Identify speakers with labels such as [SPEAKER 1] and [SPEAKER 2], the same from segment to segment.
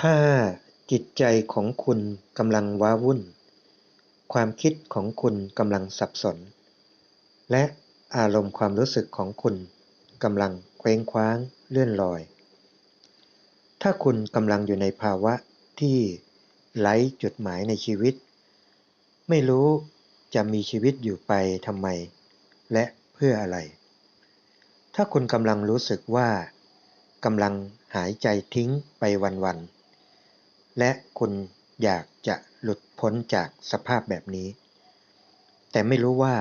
[SPEAKER 1] ถ้าจิตใจของคุณกำลังว้าวุ่น ความคิดของคุณกำลังสับสน และอารมณ์ความรู้สึกของคุณกำลังเคว้งคว้างเลื่อนลอย ถ้าคุณกำลังอยู่ในภาวะที่ไร้จุดหมายในชีวิต ไม่รู้จะมีชีวิตอยู่ไปทำไม และเพื่ออะไร ถ้าคุณกำลังรู้สึกว่ากำลังหายใจทิ้งไปวันๆ และคุณอยากจะหลุดพ้นจากสภาพแบบนี้ แต่ไม่รู้ว่า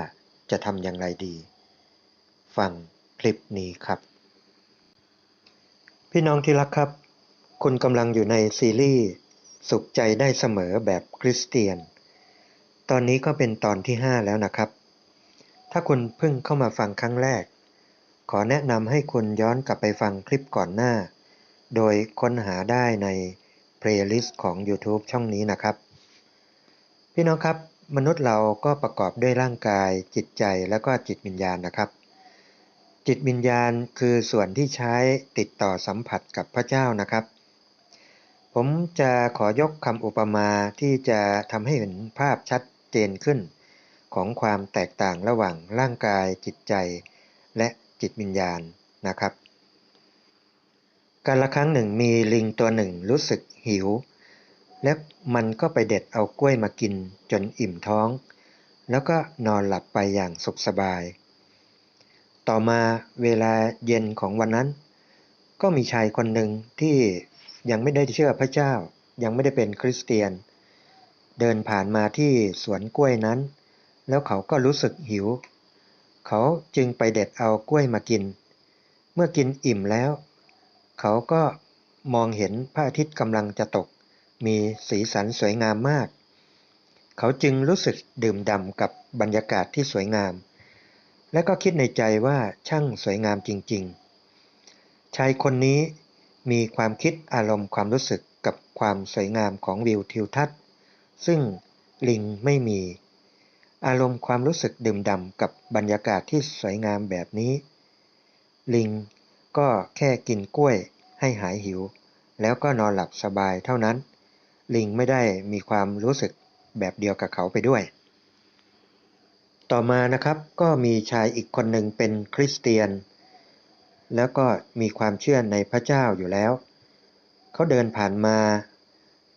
[SPEAKER 1] จะทำอย่างไรดี ฟังคลิปนี้ครับ พี่น้องที่รักครับ คุณกำลังอยู่ในซีรีส์สุขใจได้เสมอแบบคริสเตียน ตอนนี้ก็เป็นตอนที่ 5 แล้วนะครับ ถ้าคุณเพิ่งเข้ามาฟังครั้งแรก ขอแนะนำให้คุณย้อนกลับไปฟังคลิปก่อนหน้า โดยค้นหาได้ใน เพลย์ลิสต์ของ YouTube ช่องนี้นะครับ พี่น้องครับ มนุษย์เราก็ประกอบด้วยร่างกาย จิตใจแล้วก็จิตวิญญาณนะครับ จิตวิญญาณคือส่วนที่ใช้ติดต่อสัมผัสกับพระเจ้านะครับ ผมจะขอยกคำอุปมาที่จะทำให้เห็นภาพชัดเจนขึ้น ของความแตกต่างระหว่างร่างกายจิตใจ และจิตวิญญาณนะครับ การละครั้งหนึ่งมีลิงตัวหนึ่งรู้สึกหิว และมันก็ไปเด็ดเอากล้วยมากินจนอิ่มท้อง แล้วก็นอนหลับไปอย่างสุขสบาย ต่อมาเวลาเย็นของวันนั้น ก็มีชายคนหนึ่งที่ยังไม่ได้เชื่อพระเจ้า ยังไม่ได้เป็นคริสเตียน เดินผ่านมาที่สวนกล้วยนั้น แล้วเขาก็รู้สึกหิว เขาจึงไปเด็ดเอากล้วยมากิน เมื่อกินอิ่มแล้ว เขาก็มองเห็นพระอาทิตย์กำลังจะตก มีสีสันสวยงามมาก เขาจึงรู้สึกดื่มด่ำกับบรรยากาศที่สวยงาม และก็คิดในใจว่าช่างสวยงามจริง ๆ ชายคนนี้มีความคิดอารมณ์ความรู้สึกกับความสวยงามของวิวทิวทัศน์ ซึ่งลิงไม่มี อารมณ์ความรู้สึกดื่มด่ำกับบรรยากาศที่สวยงามแบบนี้ ลิงก็แค่กินกล้วย ให้หายหิว แล้วก็นอนหลับสบายเท่านั้น ลิงไม่ได้มีความรู้สึกแบบเดียวกับเขาไปด้วย ต่อมานะครับก็มีชายอีกคนหนึ่งเป็นคริสเตียน แล้วก็มีความเชื่อในพระเจ้าอยู่แล้ว เขาเดินผ่านมา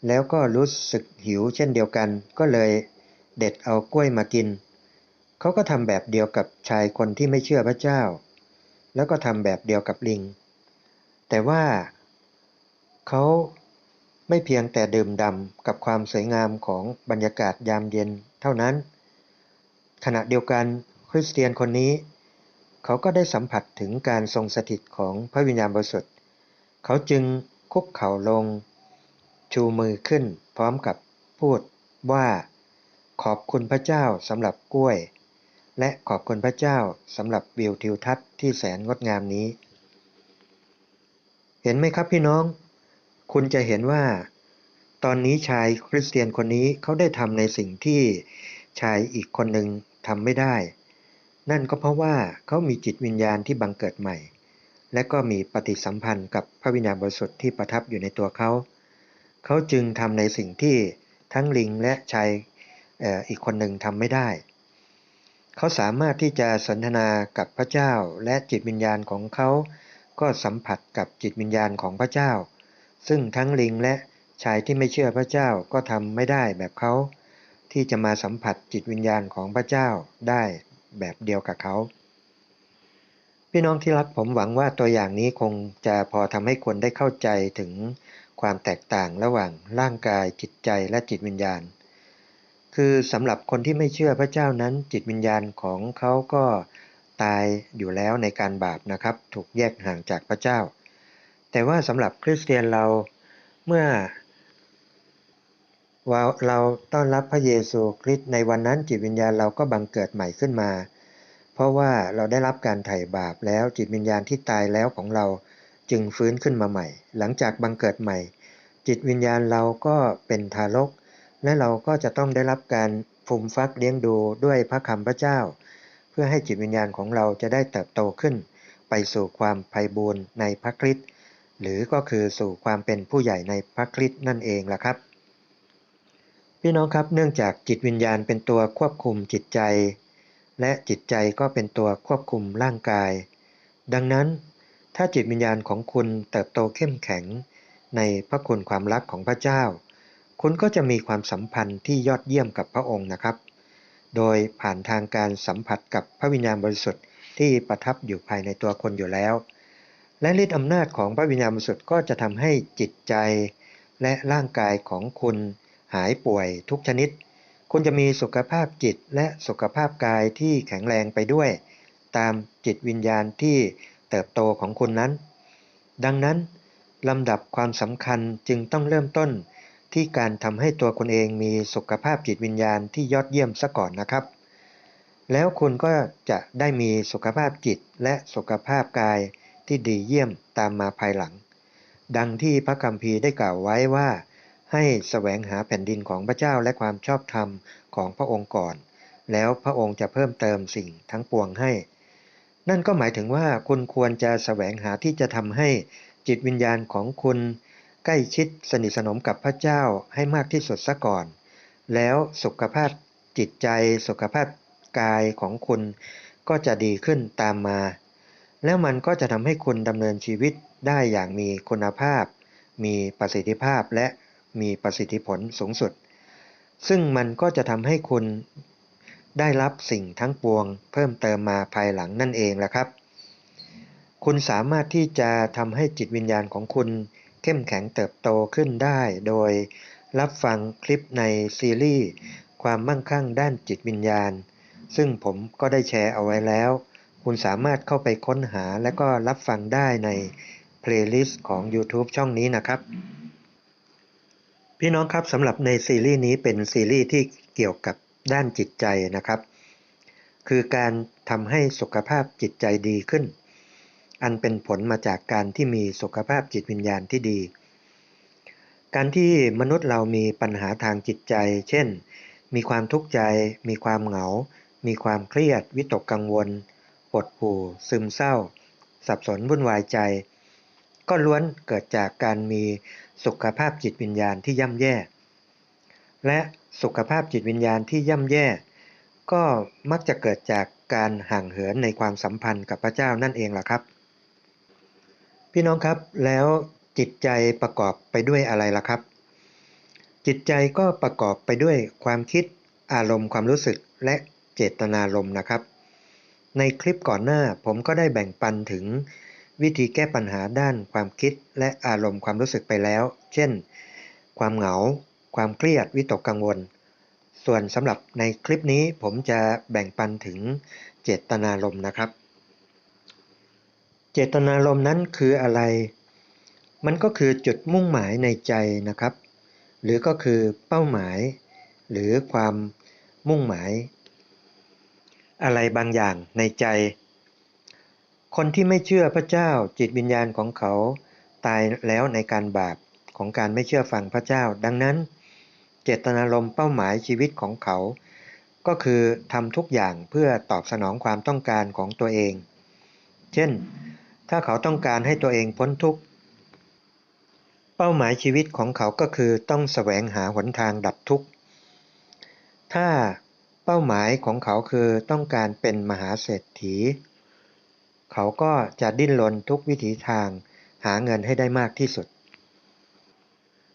[SPEAKER 1] แล้วก็รู้สึกหิวเช่นเดียวกัน ก็เลยเด็ดเอากล้วยมากิน เขาก็ทำแบบเดียวกับชายคนที่ไม่เชื่อพระเจ้า แล้วก็ทำแบบเดียวกับลิง แต่ว่าเขาไม่เพียงแต่ดื่มด่ำกับความสวยงามของบรรยากาศยามเย็นเท่านั้น ขณะเดียวกันคริสเตียนคนนี้ เขาก็ได้สัมผัสถึงการทรงสถิตของพระวิญญาณบริสุทธิ์ เขาจึงคุกเข่าลง ชูมือขึ้นพร้อมกับพูดว่าขอบคุณพระเจ้าสำหรับกล้วย และขอบคุณพระเจ้าสำหรับวิวทิวทัศน์ที่แสนงดงามนี้ เห็นไหมครับพี่น้อง คุณจะเห็นว่า ตอนนี้ชายคริสเตียนคนนี้เขาได้ทำในสิ่งที่ชายอีกคนหนึ่งทำไม่ได้ นั่นก็เพราะว่าเขามีจิตวิญญาณที่บังเกิดใหม่ และก็มีปฏิสัมพันธ์กับพระวิญญาณบริสุทธิ์ที่ประทับอยู่ในตัวเขา เขาจึงทำในสิ่งที่ทั้งลิงและชายอีกคนหนึ่งทำไม่ได้ เขาสามารถที่จะสนทนากับพระเจ้าและจิตวิญญาณของเขา ก็สัมผัสกับจิตวิญญาณของพระเจ้า ซึ่งทั้งลิงและชายที่ไม่เชื่อพระเจ้าก็ทำไม่ได้แบบเขา ที่จะมาสัมผัสจิตวิญญาณของพระเจ้าได้แบบเดียวกับเขา พี่น้องที่รักผมหวังว่าตัวอย่างนี้คงจะพอทำให้คนได้เข้าใจถึงความแตกต่างระหว่างร่างกายจิตใจและจิตวิญญาณ คือสำหรับคนที่ไม่เชื่อพระเจ้านั้นจิตวิญญาณของเขาก็ ตายอยู่แล้วในการบาปนะครับ ถูกแยกห่างจากพระเจ้า แต่ว่าสำหรับคริสเตียนเราเมื่อว่าเราต้อนรับพระเยซูคริสต์ในวันนั้นจิตวิญญาณเราก็บังเกิดใหม่ขึ้นมา เพราะว่าเราได้รับการไถ่บาปแล้วจิตวิญญาณที่ตายแล้วของเราจึงฟื้นขึ้นมาใหม่ หลังจากบังเกิดใหม่ จิตวิญญาณเราก็เป็นทารก และเราก็จะต้องได้รับการฟุมฟักเลี้ยงดูด้วยพระคำพระเจ้า พื่อให้จิตวิญญาณของเราจะได้เติบโตขึ้น ไปสู่ความไพ่บูรณ์ในพระคริสต์หรือก็คือสู่ความเป็นผู้ใหญ่ในพระคริสต์นั่นเองล่ะครับ พี่น้องครับเนื่องจากจิตวิญญาณเป็นตัวควบคุมจิตใจ และจิตใจก็เป็นตัวควบคุมร่างกาย ดังนั้นถ้าจิตวิญญาณของคุณเติบโตเข้มแข็ง ในพระคุณความรักของพระเจ้า คุณก็จะมีความสัมพันธ์ที่ยอดเยี่ยมกับพระองค์นะครับ โดยผ่านทางการสัมผัสกับพระวิญญาณบริสุทธิ์ที่ประทับอยู่ภายในตัวคนอยู่แล้ว และฤทธิอำนาจของพระวิญญาณบริสุทธิ์ก็จะทำให้จิตใจ และร่างกายของคุณหายป่วยทุกชนิด คุณจะมีสุขภาพจิตและสุขภาพกายที่แข็งแรงไปด้วย ตามจิตวิญญาณที่เติบโตของคุณนั้น ดังนั้นลำดับความสำคัญจึงต้องเริ่มต้น ที่การทำให้ตัวคุณเองมีสุขภาพจิตวิญญาณที่ยอดเยี่ยมซะก่อนนะครับ แล้วคุณก็จะได้มีสุขภาพจิตและสุขภาพกายที่ดีเยี่ยมตามมาภายหลัง ดังที่พระคัมภีร์ได้กล่าวไว้ว่า ให้แสวงหาแผ่นดินของพระเจ้าและความชอบธรรมของพระองค์ก่อน แล้วพระองค์จะเพิ่มเติมสิ่งทั้งปวงให้ นั่นก็หมายถึงว่าคุณควรจะแสวงหาที่จะทำให้จิตวิญญาณของคุณ ใกล้ชิดสนิทสนมกับพระเจ้าให้มากที่สุดซะก่อน แล้วสุขภาพจิตใจสุขภาพกายของคุณก็จะดีขึ้นตามมา แล้วมันก็จะทำให้คุณดำเนินชีวิตได้อย่างมีคุณภาพ มีประสิทธิภาพและมีประสิทธิผลสูงสุด ซึ่งมันก็จะทำให้คุณได้รับสิ่งทั้งปวง เพิ่มเติมมาภายหลังนั่นเองแหละครับ คุณสามารถที่จะทำให้จิตวิญญาณของคุณ เข้มแข็งเติบโตขึ้นได้โดยรับฟังคลิปในซีรีส์ความมั่งคั่งด้านจิตวิญญาณ ซึ่งผมก็ได้แชร์เอาไว้แล้ว คุณสามารถเข้าไปค้นหาและก็รับฟังได้ในเพลย์ลิสต์ของ YouTube ช่องนี้นะครับ พี่น้องครับสำหรับในซีรีส์นี้เป็นซีรีส์ที่เกี่ยวกับด้านจิตใจนะครับ คือการทำให้สุขภาพจิตใจดีขึ้น อันเป็นผลมาจากการที่มีสุขภาพจิตวิญญาณที่ดี การที่มนุษย์เรามีปัญหาทางจิตใจ เช่น มีความทุกข์ใจ มีความเหงา มีความเครียด วิตกกังวลปวดหู่ ซึมเศร้า สับสนวุ่นวายใจ ก็ล้วนเกิดจากการมีสุขภาพจิตวิญญาณที่ย่ำแย่ และสุขภาพจิตวิญญาณที่ย่ำแย่ ก็มักจะเกิดจากการห่างเหินในความสัมพันธ์กับพระเจ้านั่นเองล่ะครับ พี่น้องครับแล้วจิตใจประกอบไปด้วยอะไรล่ะครับ จิตใจก็ประกอบไปด้วยความคิดอารมณ์ความรู้สึกและเจตนารมณ์นะครับ ในคลิปก่อนหน้าผมก็ได้แบ่งปันถึงวิธีแก้ปัญหาด้านความคิดและอารมณ์ความรู้สึกไปแล้ว เช่น ความเหงา ความเครียดวิตกกังวล ส่วนสำหรับในคลิปนี้ผมจะแบ่งปันถึงเจตนารมณ์นะครับ เจตนารมณ์นั้นคืออะไร มันก็คือจุดมุ่งหมายในใจนะครับ หรือก็คือเป้าหมาย หรือความมุ่งหมาย อะไรบางอย่างในใจ คนที่ไม่เชื่อพระเจ้าจิตวิญญาณของเขาตายแล้วในการบาปของการไม่เชื่อฟังพระเจ้า ดังนั้น เจตนารมณ์เป้าหมายชีวิตของเขา ก็คือทำทุกอย่างเพื่อตอบสนองความต้องการของตัวเอง เช่น ถ้าเขาต้องการให้ตัวเองพ้นทุกข์ เป้าหมายชีวิตของเขาก็คือต้องแสวงหาหนทางดับทุกข์ ถ้าเป้าหมายของเขาคือต้องการเป็นมหาเศรษฐี เขาก็จะดิ้นรนทุกวิถีทางหาเงินให้ได้มากที่สุด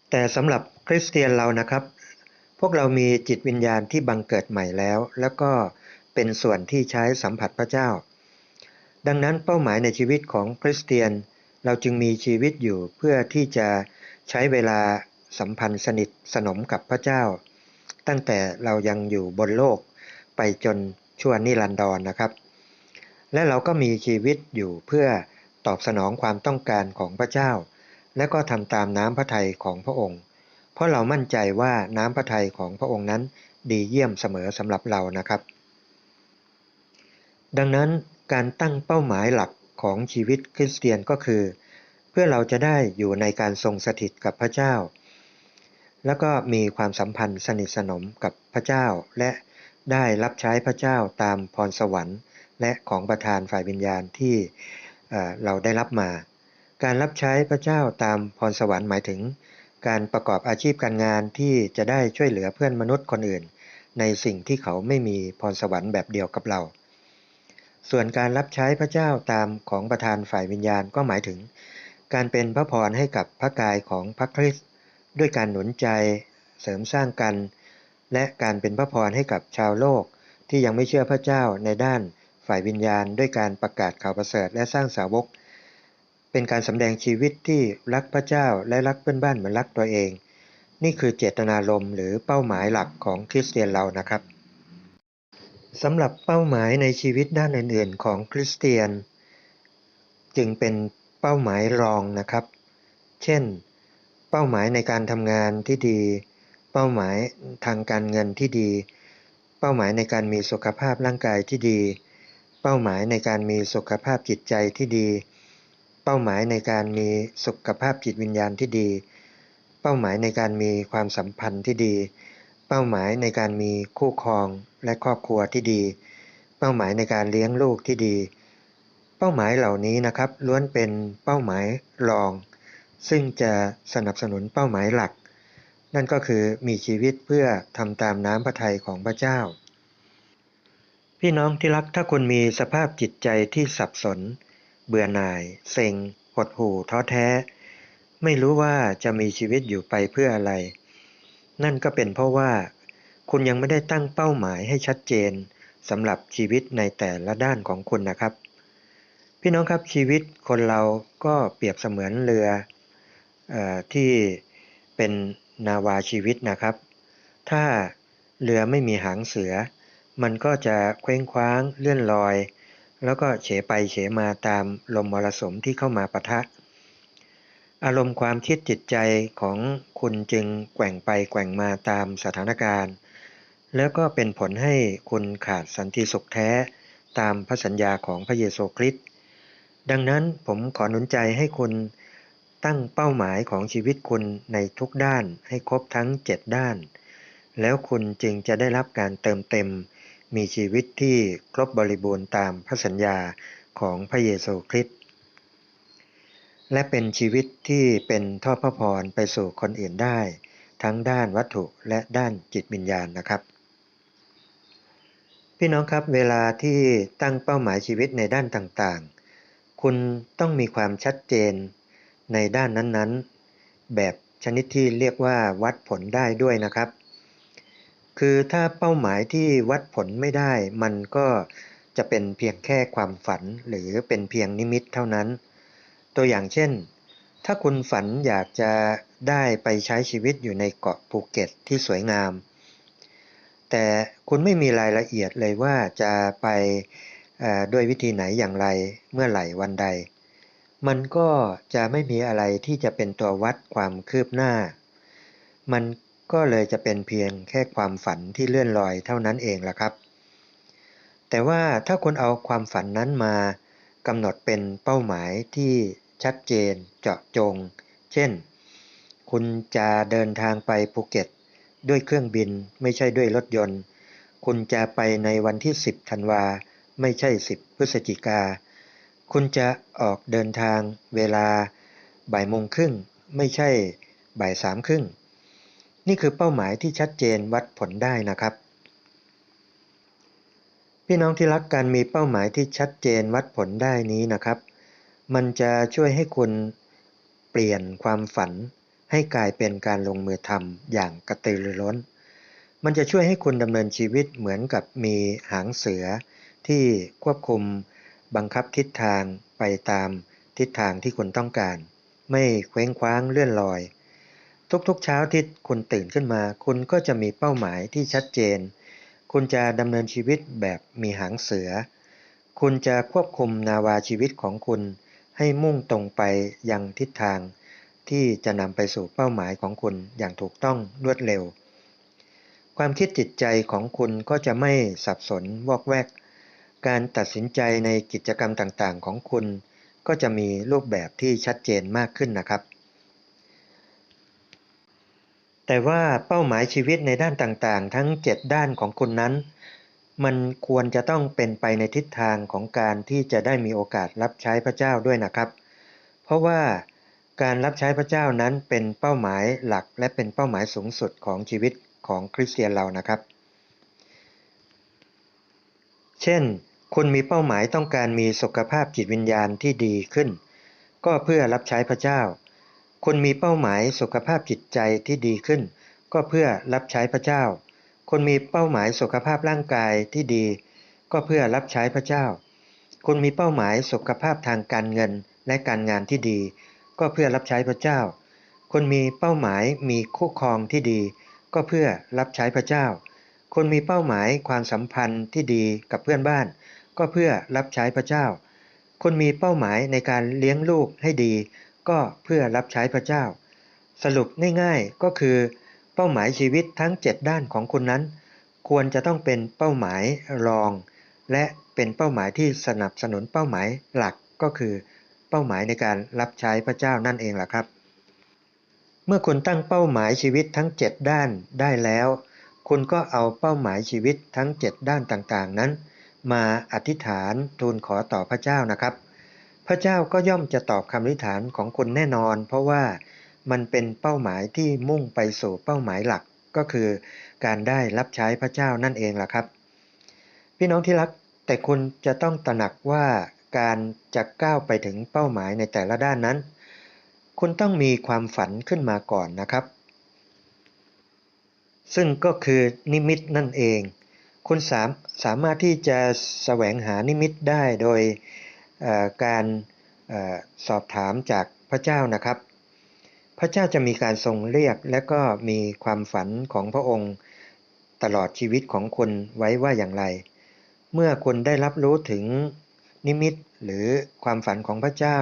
[SPEAKER 1] แต่สำหรับคริสเตียนเรานะครับ พวกเรามีจิตวิญญาณที่บังเกิดใหม่แล้ว แล้วก็เป็นส่วนที่ใช้สัมผัสพระเจ้า ดังนั้นเป้าหมายในชีวิตของคริสเตียน เราจึงมีชีวิตอยู่เพื่อที่จะใช้เวลาสัมพันธ์สนิทสนมกับพระเจ้า ตั้งแต่เรายังอยู่บนโลกไปจนชั่วนิรันดรนนะครับ และเราก็มีชีวิตอยู่เพื่อตอบสนองความต้องการของพระเจ้า และก็ทำตามน้ำพระทัยของพระองค์ เพราะเรามั่นใจว่าน้ำพระทัยของพระองค์นั้นดีเยี่ยมเสมอสำหรับเรานะครับ ดังนั้น การตั้งเป้าหมายหลักของชีวิตคริสเตียนก็คือ เพื่อเราจะได้อยู่ในการทรงสถิตกับพระเจ้า แล้วก็มีความสัมพันธ์สนิทสนมกับพระเจ้า และได้รับใช้พระเจ้าตามพรสวรรค์ และของประทานฝ่ายวิญญาณที่เราได้รับมา การรับใช้พระเจ้าตามพรสวรรค์หมายถึง การประกอบอาชีพการงานที่จะได้ช่วยเหลือเพื่อนมนุษย์คนอื่น ในสิ่งที่เขาไม่มีพรสวรรค์แบบเดียวกับเรา ส่วนการรับใช้พระเจ้าตามของประธานฝ่ายวิญญาณก็หมายถึง การเป็นพระพรให้กับพระกายของพระคริสต์ด้วยการหนุนใจ เสริมสร้างกัน และการเป็นพระพรให้กับชาวโลก ที่ยังไม่เชื่อพระเจ้าในด้านฝ่ายวิญญาณ ด้วยการประกาศข่าวประเสริฐและสร้างสาวก เป็นการสำแดงชีวิตที่รักพระเจ้าและรักเพื่อนบ้านเหมือนรักตัวเอง นี่คือเจตนารมณ์หรือเป้าหมายหลักของคริสเตียนเรานะครับ สำหรับเป้าหมายในชีวิตด้านอื่นๆ ของคริสเตียน จึงเป็นเป้าหมายรองนะครับ เช่น เป้าหมายในการทำงานที่ดี เป้าหมายทางการเงินที่ดี เป้าหมายในการมีสุขภาพร่างกายที่ดี เป้าหมายในการมีสุขภาพจิตใจที่ดี เป้าหมายในการมีสุขภาพจิตวิญญาณที่ดี เป้าหมายในการมีความสัมพันธ์ที่ดีเเป้าหมายในการมีคู่ครองและครอบครัวที่ดี เป้าหมายในการเลี้ยงลูกที่ดี เป้าหมายเหล่านี้นะครับล้วนเป็นเป้าหมายรอง ซึ่งจะสนับสนุนเป้าหมายหลัก นั่นก็คือมีชีวิตเพื่อทำตามน้ำพระทัยของพระเจ้า พี่น้องที่รักถ้าคุณมีสภาพจิตใจที่สับสน เบื่อหน่าย เซ็งหดหู่ท้อแท้ ไม่รู้ว่าจะมีชีวิตอยู่ไปเพื่ออะไร นั่นก็เป็นเพราะว่า คุณยังไม่ได้ตั้งเป้าหมายให้ชัดเจนสำหรับชีวิตในแต่ละด้านของคุณนะครับ พี่น้องครับชีวิตคนเราก็เปรียบเสมือนเรืออที่เป็นนาวาชีวิตนะครับ ถ้าเรือไม่มีหางเสือ มันก็จะเคว้งคว้างเลื่อนลอย แล้วก็เฉไปเฉมาตามลมมรสุมที่เข้ามาปะทะ อารมณ์ความคิดจิตใจของคุณจึงแกว่งไปแกว่งมาตามสถานการณ์ แล้วก็เป็นผลให้คุณขาดสันติสุขแท้ตามพระสัญญาของพระเยซูคริสต์ดังนั้นผมขอหนุนใจให้คุณตั้งเป้าหมายของชีวิตคุณในทุกด้านให้ครบทั้ง 7 ด้าน แล้วคุณจึงจะได้รับการเติมเต็ม มีชีวิตที่ครบบริบูรณ์ตามพระสัญญาของพระเยซูคริสต์ และเป็นชีวิตที่เป็นทอดพระพรไปสู่คนอื่นได้ ทั้งด้านวัตถุและด้านจิตวิญญาณนะครับ พี่น้องครับเวลาที่ตั้งเป้าหมายชีวิตในด้านต่างๆ คุณต้องมีความชัดเจนในด้านนั้นๆ แบบชนิดที่เรียกว่าวัดผลได้ด้วยนะครับ คือถ้าเป้าหมายที่วัดผลไม่ได้ มันก็จะเป็นเพียงแค่ความฝันหรือเป็นเพียงนิมิตเท่านั้น ตัวอย่างเช่น ถ้าคุณฝันอยากจะได้ไปใช้ชีวิตอยู่ในเกาะภูเก็ตที่สวยงาม แต่คุณไม่มีรายละเอียดเลยว่าจะไปด้วยวิธีไหนอย่างไรเมื่อไหร่วันใด มันก็จะไม่มีอะไรที่จะเป็นตัววัดความคืบหน้า มันก็เลยจะเป็นเพียงแค่ความฝันที่เลื่อนลอยเท่านั้นเองล่ะครับ แต่ว่าถ้าคุณเอาความฝันนั้นมากำหนดเป็นเป้าหมายที่ ชัดเจนเจาะจง เช่น คุณจะเดินทางไปภูเก็ต ด้วยเครื่องบินไม่ใช่ด้วยรถยนต์ คุณจะไปในวันที่ 10ธันวาไม่ใช่ 10 พฤศจิกา คุณจะออกเดินทางเวลาบ่ายโมงครึ่งไม่ใช่บ่ายสามครึ่ง นี่คือเป้าหมายที่ชัดเจนวัดผลได้นะครับ พี่น้องที่รักการมีเป้าหมายที่ชัดเจนวัดผลได้นี้นะครับ มันจะช่วยให้คุณเปลี่ยนความฝันให้กลายเป็นการลงมือทำอย่างกระตือรือร้น มันจะช่วยให้คุณดำเนินชีวิตเหมือนกับมีหางเสือ ที่ควบคุมบังคับทิศทางไปตามทิศทางที่คุณต้องการ ไม่เคว้งคว้างเลื่อนลอย ทุกๆเช้าที่คุณตื่นขึ้นมา คุณก็จะมีเป้าหมายที่ชัดเจน คุณจะดำเนินชีวิตแบบมีหางเสือ คุณจะควบคุมนาวาชีวิตของคุณ ให้มุ่งตรงไปยังทิศทางที่จะนำไปสู่เป้าหมายของคุณอย่างถูกต้องรวดเร็ว ความคิดจิตใจของคุณก็จะไม่สับสนวอกแวก การตัดสินใจในกิจกรรมต่างๆ ของคุณ ก็จะมีรูปแบบที่ชัดเจนมากขึ้นนะครับ แต่ว่าเป้าหมายชีวิตในด้านต่างๆ ทั้ง 7 ด้านของคุณนั้น มันควรจะต้องเป็นไปในทิศทางของการที่จะได้มีโอกาสรับใช้พระเจ้าด้วยนะครับ เพราะว่าการรับใช้พระเจ้านั้นเป็นเป้าหมายหลักและเป็นเป้าหมายสูงสุดของชีวิตของคริสเตียนเรานะครับ เช่น คุณมีเป้าหมายต้องการมีสุขภาพจิตวิญญาณที่ดีขึ้น ก็เพื่อรับใช้พระเจ้า คุณมีเป้าหมายสุขภาพจิตใจที่ดีขึ้น ก็เพื่อรับใช้พระเจ้า คุณมีเป้าหมายสุขภาพร่างกายที่ดี ก็เพื่อรับใช้พระเจ้าคุณมีเป้าหมายสุขภาพทางการเงินและการงานที่ดี ก็เพื่อรับใช้พระเจ้าคุณมีเป้าหมายมีคู่ครองที่ดี ก็เพื่อรับใช้พระเจ้าคุณมีเป้าหมายความสัมพันธ์ที่ดีกับเพื่อนบ้าน ก็เพื่อรับใช้พระเจ้าคุณมีเป้าหมายในการเลี้ยงลูกให้ดี ก็เพื่อรับใช้พระเจ้า สรุปง่ายๆก็คือ ป้าหมายชีวิตทั้ง 7 ด้านของคุณนั้น ควรจะต้องเป็นเป้าหมายรอง และเป็นเป้าหมายที่สนับสนุนเป้าหมายหลักก็คือ เป้าหมายในการรับใช้พระเจ้านั่นเองล่ะครับ เมื่อคุณตั้งเป้าหมายชีวิตทั้ง 7 ด้านได้แล้ว คุณก็เอาเป้าหมายชีวิตทั้ง 7 ด้านต่างๆ นั้น มาอธิษฐานทูลขอต่อพระเจ้านะครับ พระเจ้าก็ย่อมจะตอบคำอธิษฐานของคุณแน่นอน เพราะว่า มันเป็นเป้าหมายที่มุ่งไปสู่เป้าหมายหลักก็คือ การได้รับใช้พระเจ้านั่นเองล่ะครับ พี่น้องที่รักแต่คุณจะต้องตระหนักว่าการจะก้าวไปถึงเป้าหมายในแต่ละด้านนั้น คุณต้องมีความฝันขึ้นมาก่อนนะครับ ซึ่งก็คือนิมิตนั่นเอง คุณสามสามารถที่จะแสวงหานิมิตได้โดยการสอบถามจากพระเจ้านะครับ พระเจ้าจะมีการทรงเรียกและก็มีความฝันของพระองค์ตลอดชีวิตของคุณไว้ว่าอย่างไร เมื่อคุณได้รับรู้ถึงนิมิตหรือความฝันของพระเจ้า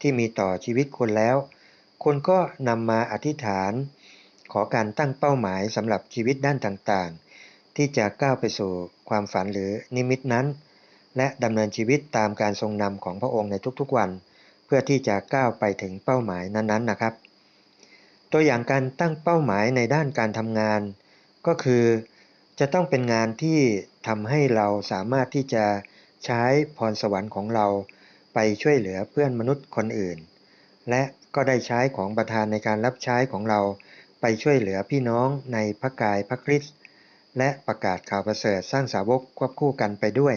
[SPEAKER 1] ที่มีต่อชีวิตคุณแล้วคุณก็นำมาอธิษฐาน ขอการตั้งเป้าหมายสำหรับชีวิตด้านต่างๆ ที่จะก้าวไปสู่ความฝันหรือนิมิตนั้น และดำเนินชีวิตตามการทรงนำของพระองค์ในทุกๆวัน เพื่อที่จะก้าวไปถึงเป้าหมายนั้นๆนะครับ ตัวอย่างการตั้งเป้าหมายในด้านการทำงาน ก็คือ จะต้องเป็นงานที่ทำให้เราสามารถที่จะใช้พรสวรรค์ของเราไปช่วยเหลือเพื่อนมนุษย์คนอื่น และก็ได้ใช้ของประธานในการรับใช้ของเราไปช่วยเหลือพี่น้องในพระกายพระคริสต์และประกาศข่าวประเสริฐสร้างสาวกควบคู่กันไปด้วย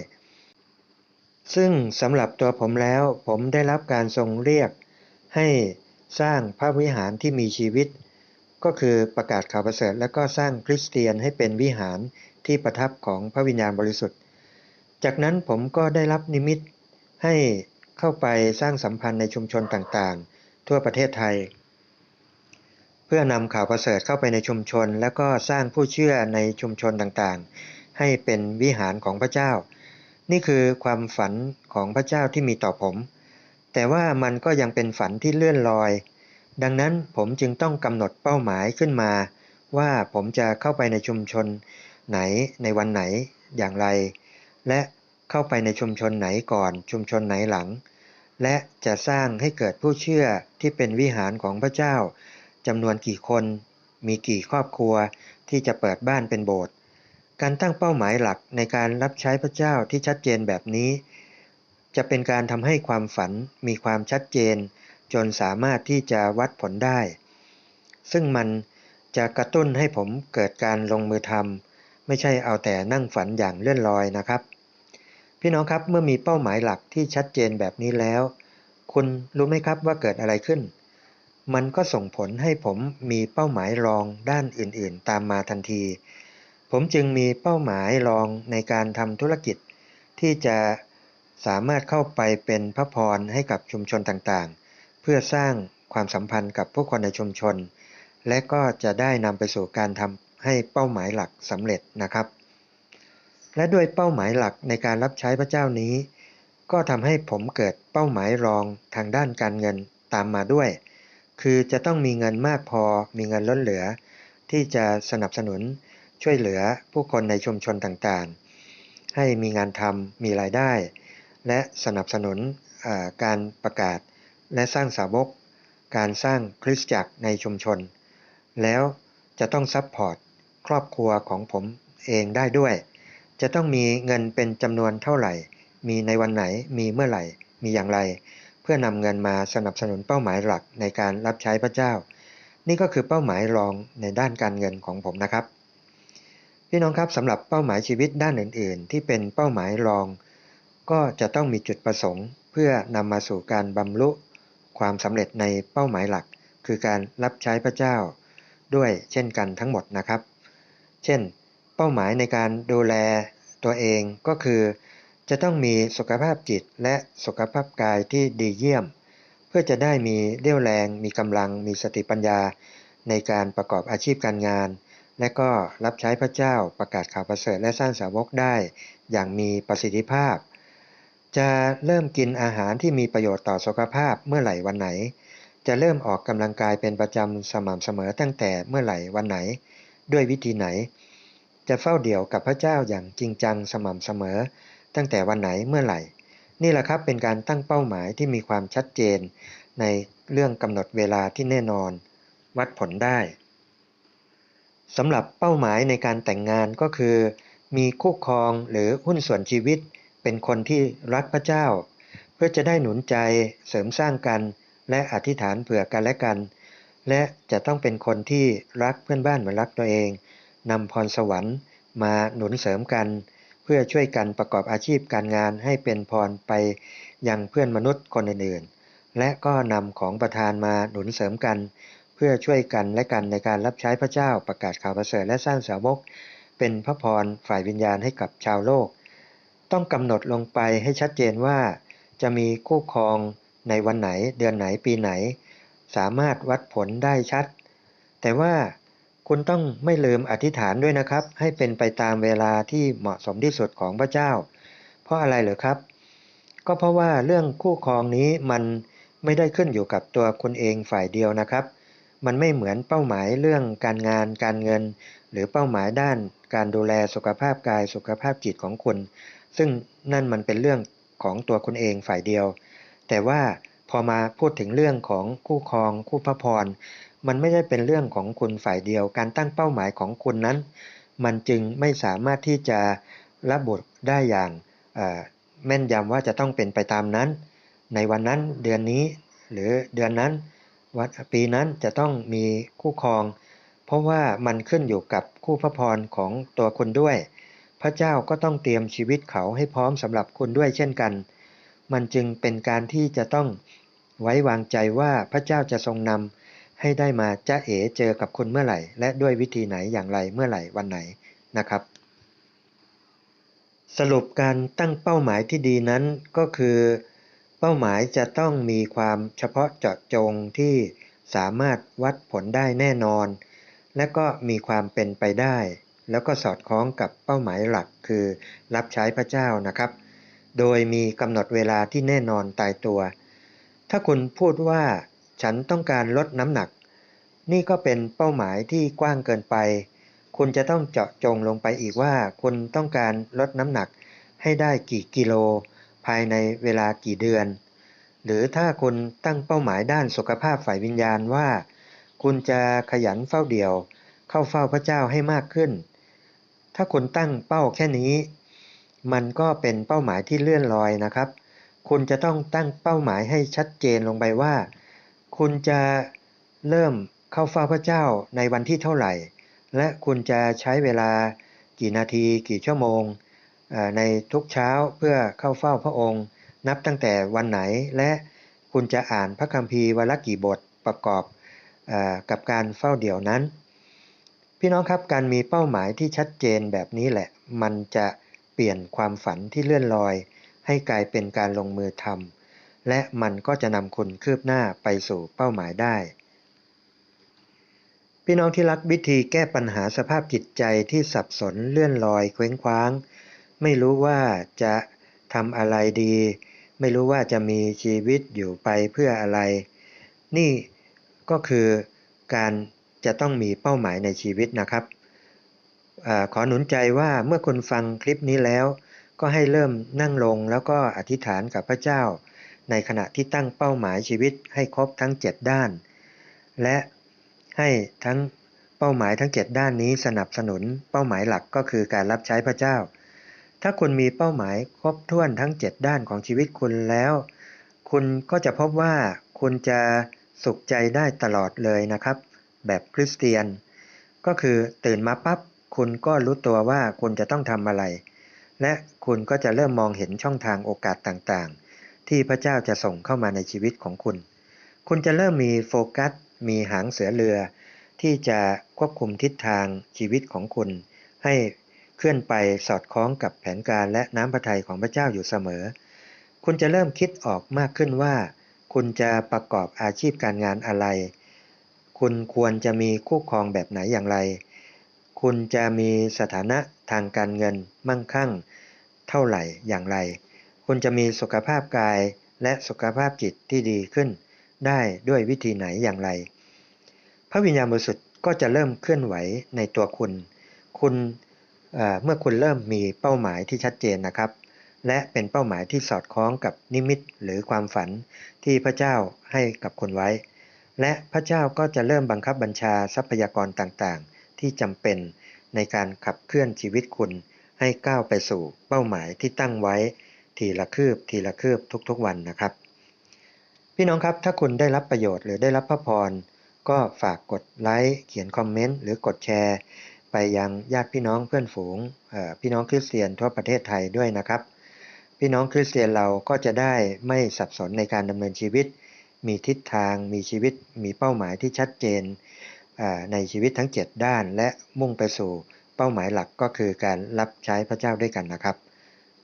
[SPEAKER 1] ซึ่งสำหรับตัวผมแล้วผมได้รับการทรงเรียกให้ สร้างพระวิหารที่มีชีวิต ก็คือประกาศข่าวประเสริฐ และก็สร้างคริสเตียนให้เป็นวิหารที่ประทับของพระวิญญาณบริสุทธิ์ จากนั้นผมก็ได้รับนิมิตให้เข้าไปสร้างสัมพันธ์ในชุมชนต่างๆ ทั่วประเทศไทย เพื่อนำข่าวประเสริฐเข้าไปในชุมชน แล้วก็สร้างผู้เชื่อในชุมชนต่างๆ ให้เป็นวิหารของพระเจ้า นี่คือความฝันของพระเจ้าที่มีต่อผม แต่ว่ามันก็ยังเป็นฝันที่เลื่อนลอย ดังนั้นผมจึงต้องกำหนดเป้าหมายขึ้นมา ว่าผมจะเข้าไปในชุมชนไหนในวันไหนอย่างไร และเข้าไปในชุมชนไหนก่อนชุมชนไหนหลัง และจะสร้างให้เกิดผู้เชื่อที่เป็นวิหารของพระเจ้าจำนวนกี่คน มีกี่ครอบครัวที่จะเปิดบ้านเป็นโบสถ์การตั้งเป้าหมายหลักในการรับใช้พระเจ้าที่ชัดเจนแบบนี้ จะเป็นการทำให้ความฝันมีความชัดเจน จนสามารถที่จะวัดผลได้ ซึ่งมันจะกระตุ้นให้ผมเกิดการลงมือทำไม่ใช่เอาแต่นั่งฝันอย่างเลื่อนลอยนะครับ พี่น้องครับเมื่อมีเป้าหมายหลักที่ชัดเจนแบบนี้แล้ว คุณรู้ไหมครับว่าเกิดอะไรขึ้น มันก็ส่งผลให้ผมมีเป้าหมายรองด้านอื่นๆ ตามมาทันที ผมจึงมีเป้าหมายรองในการทำธุรกิจที่จะ สามารถเข้าไปเป็นพระพรให้กับชุมชนต่างๆ เพื่อสร้างความสัมพันธ์กับผู้คนในชุมชน และก็จะได้นำไปสู่การทำให้เป้าหมายหลักสำเร็จนะครับ และด้วยเป้าหมายหลักในการรับใช้พระเจ้านี้ ก็ทำให้ผมเกิดเป้าหมายรองทางด้านการเงินตามมาด้วย คือจะต้องมีเงินมากพอมีเงินล้นเหลือ ที่จะสนับสนุนช่วยเหลือผู้คนในชุมชนต่างๆ ให้มีงานทำมีรายได้ และสนับสนุนการประกาศ และสร้างสาวก การสร้างคริสตจักรในชุมชน แล้วจะต้องซัพพอร์ตครอบครัวของผมเองได้ด้วย จะต้องมีเงินเป็นจำนวนเท่าไหร่ มีในวันไหน มีเมื่อไหร่ มีอย่างไร เพื่อนำเงินมาสนับสนุนเป้าหมายหลักในการรับใช้พระเจ้า นี่ก็คือเป้าหมายรองในด้านการเงินของผมนะครับ พี่น้องครับสำหรับเป้าหมายชีวิตด้านอื่น ๆ ที่เป็นเป้าหมายรอง ก็จะต้องมีจุดประสงค์ เพื่อนำมาสู่การบรรลุความสำเร็จในเป้าหมายหลัก คือการรับใช้พระเจ้า ด้วยเช่นกันทั้งหมดนะครับ เช่น เป้าหมายในการดูแลตัวเองก็คือ จะต้องมีสุขภาพจิตและสุขภาพกายที่ดีเยี่ยม เพื่อจะได้มีเรี่ยวแรง มีกำลัง มีสติปัญญา ในการประกอบอาชีพการงาน และก็รับใช้พระเจ้าประกาศข่าวประเสริฐและสร้างสาวกได้ อย่างมีประสิทธิภาพ จะเริ่มกินอาหารที่มีประโยชน์ต่อสุขภาพเมื่อไหร่วันไหน จะเริ่มออกกำลังกายเป็นประจำสม่ำเสมอตั้งแต่เมื่อไหร่วันไหน ด้วยวิธีไหน จะเฝ้าเดี่ยวกับพระเจ้าอย่างจริงจังสม่ำเสมอ ตั้งแต่วันไหนเมื่อไหร่ นี่แหละครับเป็นการตั้งเป้าหมายที่มีความชัดเจน ในเรื่องกำหนดเวลาที่แน่นอน วัดผลได้สำหรับเป้าหมายในการแต่งงานก็คือ มีคู่ครองหรือหุ้นส่วนชีวิต เป็นคนที่รักพระเจ้า เพื่อจะได้หนุนใจเสริมสร้างกันและอธิษฐานเผื่อกันและกัน และจะต้องเป็นคนที่รักเพื่อนบ้านเหมือนรักตัวเองนำพรสวรรค์มาหนุนเสริมกัน เพื่อช่วยกันประกอบอาชีพการงานให้เป็นพรไปยังเพื่อนมนุษย์คนอื่นๆ และก็นำของประทานมาหนุนเสริมกัน เพื่อช่วยกันและกันในการรับใช้พระเจ้าประกาศข่าวประเสริฐและสร้างสาวก เป็นพระพรฝ่ายวิญญาณให้กับชาวโลก ต้องกำหนดลงไปให้ชัดเจนว่า จะมีคู่ครองในวันไหนเดือนไหนปีไหน สามารถวัดผลได้ชัด แต่ว่าคุณต้องไม่ลืมอธิษฐานด้วยนะครับ ให้เป็นไปตามเวลาที่เหมาะสมที่สุดของพระเจ้า เพราะอะไรเหรอครับ ก็เพราะว่าเรื่องคู่ครองนี้มันไม่ได้ขึ้นอยู่กับตัวคุณเองฝ่ายเดียวนะครับ มันไม่เหมือนเป้าหมายเรื่องการงานการเงิน หรือเป้าหมายด้านการดูแลสุขภาพกายสุขภาพจิตของคุณ ซึ่งนั่นมันเป็นเรื่องของตัวคุณเองฝ่ายเดียว แต่ว่าพอมาพูดถึงเรื่องของคู่ครอง คู่พระพร มันไม่ได้เป็นเรื่องของคุณฝ่ายเดียว การตั้งเป้าหมายของคุณนั้น มันจึงไม่สามารถที่จะระบุได้อย่างแม่นยำว่าจะต้องเป็นไปตามนั้น ในวันนั้นเดือนนี้หรือเดือนนั้นวันปีนั้นจะต้องมีคู่ครอง เพราะว่ามันขึ้นอยู่กับคู่พระพรของตัวคุณด้วย พระเจ้าก็ต้องเตรียมชีวิตเขาให้พร้อมสำหรับคุณด้วยเช่นกัน มันจึงเป็นการที่จะต้องไว้วางใจว่าพระเจ้าจะทรงนำให้ได้มาจ้าเอ๋เจอกับคุณเมื่อไหร่ และด้วยวิธีไหนอย่างไรเมื่อไหร่วันไหนนะครับ สรุปการตั้งเป้าหมายที่ดีนั้นก็คือ เป้าหมายจะต้องมีความเฉพาะเจาะจงที่สามารถวัดผลได้แน่นอน และก็มีความเป็นไปได้ แล้วก็สอดคล้องกับเป้าหมายหลักคือรับใช้พระเจ้านะครับ โดยมีกำหนดเวลาที่แน่นอนตายตัว ถ้าคุณพูดว่าฉันต้องการลดน้ำหนัก นี่ก็เป็นเป้าหมายที่กว้างเกินไป คุณจะต้องเจาะจงลงไปอีกว่าคุณต้องการลดน้ำหนักให้ได้กี่กิโล ภายในเวลากี่เดือน หรือถ้าคุณตั้งเป้าหมายด้านสุขภาพฝ่ายวิญญาณว่า คุณจะขยันเฝ้าเดี่ยว เข้าเฝ้าพระเจ้าให้มากขึ้น ถ้าคุณตั้งเป้าแค่นี้ มันก็เป็นเป้าหมายที่เลื่อนลอยนะครับ คุณจะต้องตั้งเป้าหมายให้ชัดเจนลงไปว่า คุณจะเริ่มเข้าเฝ้าพระเจ้าในวันที่เท่าไหร่ และคุณจะใช้เวลากี่นาทีกี่ชั่วโมง ในทุกเช้าเพื่อเข้าเฝ้าพระองค์ นับตั้งแต่วันไหนและคุณจะอ่านพระคัมภีร์วันละกี่บทประกอบอกับการเฝ้าเดี่ยวนั้น พี่น้องครับการมีเป้าหมายที่ชัดเจนแบบนี้แหละ มันจะเปลี่ยนความฝันที่เลื่อนลอย ให้กลายเป็นการลงมือทำและมันก็จะนำคุณคืบหน้าไปสู่เป้าหมายได้ พี่น้องที่รักวิธีแก้ปัญหาสภาพจิตใจที่สับสนเลื่อนลอยเคว้งคว้าง ไม่รู้ว่าจะทำอะไรดี ไม่รู้ว่าจะมีชีวิตอยู่ไปเพื่ออะไร นี่ก็คือการ จะต้องมีเป้าหมายในชีวิตนะครับอขอหนุนใจว่าเมื่อคุณฟังคลิปนี้แล้ว ก็ให้เริ่มนั่งลงแล้วก็อธิษฐานกับพระเจ้า ในขณะที่ตั้งเป้าหมายชีวิตให้ครบทั้ง 7 ด้าน และให้ทั้งเป้าหมายทั้ง 7 ด้านนี้สนับสนุนเป้าหมายหลักก็คือการรับใช้พระเจ้า ถ้าคุณมีเป้าหมายครบถ้วนทั้ง 7 ด้านของชีวิตคุณแล้วคคุณก็จะพบว่าคุณจะสุขใจได้ตลอดเลยนะครับ แบบคริสเตียน ก็คือตื่นมาปั๊บคุณก็รู้ตัวว่าคุณจะต้องทำอะไร และคุณก็จะเริ่มมองเห็นช่องทางโอกาสต่างๆ ที่พระเจ้าจะส่งเข้ามาในชีวิตของคุณ คุณจะเริ่มมีโฟกัส มีหางเสือเรือ ที่จะควบคุมทิศทางชีวิตของคุณ ให้เคลื่อนไปสอดคล้องกับแผนการและน้ำพระทัยของพระเจ้าอยู่เสมอ คุณจะเริ่มคิดออกมากขึ้นว่า คุณจะประกอบอาชีพการงานอะไร คุณควรจะมีคู่ครองแบบไหนอย่างไร คุณจะมีสถานะทางการเงินมั่งคั่ง เท่าไหร่อย่างไร คุณจะมีสุขภาพกายและสุขภาพจิตที่ดีขึ้น ได้ด้วยวิธีไหนอย่างไร พระวิญญาณบริสุทธิ์ก็จะเริ่มเคลื่อนไหวในตัวคุณ คุณเเมื่อคุณเริ่มมีเป้าหมายที่ชัดเจนนะครับ และเป็นเป้าหมายที่สอดคล้องกับนิมิตหรือความฝันที่พระเจ้าให้กับคุณไว้ และพระเจ้าก็จะเริ่มบังคับบัญชาทรัพยากรต่างๆ ที่จำเป็นในการขับเคลื่อนชีวิตคุณให้ก้าวไปสู่เป้าหมายที่ตั้งไว้ ทีละคืบทีละคืบทุกๆวันนะครับ พี่น้องครับถ้าคุณได้รับประโยชน์หรือได้รับพระพร ก็ฝากกดไลค์เขียนคอมเมนต์หรือกดแชร์ ไปยังญาติพี่น้องเพื่อนฝูงพี่น้องคริสเตียนทั่วประเทศไทยด้วยนะครับ พี่น้องคริสเตียนเราก็จะได้ไม่สับสนในการดำเนินชีวิต มีทิศทาง มีชีวิต มีเป้าหมายที่ชัดเจนในชีวิตทั้ง 7 ด้าน และมุ่งไปสู่เป้าหมายหลักก็คือการรับใช้พระเจ้าด้วยกันนะครับ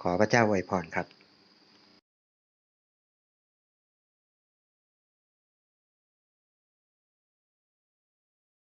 [SPEAKER 1] ขอพระเจ้าอวยพรครับ